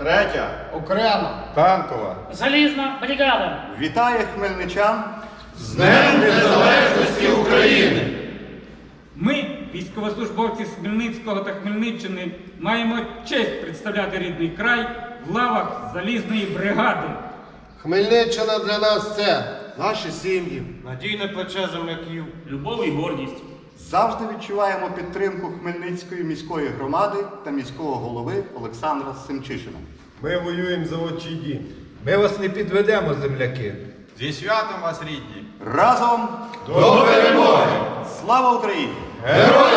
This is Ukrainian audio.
Третя. Окремо. Танкова. Залізна бригада. Вітає хмельничан. З Днем Незалежності України! Ми, військовослужбовці з Хмельницького та Хмельниччини, маємо честь представляти рідний край в лавах залізної бригади. Хмельниччина для нас це. Наші сім'ї. Надійне плече земляків. Любов і гордість. Завжди відчуваємо підтримку Хмельницької міської громади та міського голови Олександра Семчишина. Ми воюємо за очі дім. Ми вас не підведемо, земляки. Зі святом вас, рідні! Разом До перемоги! слава Україні! Героям!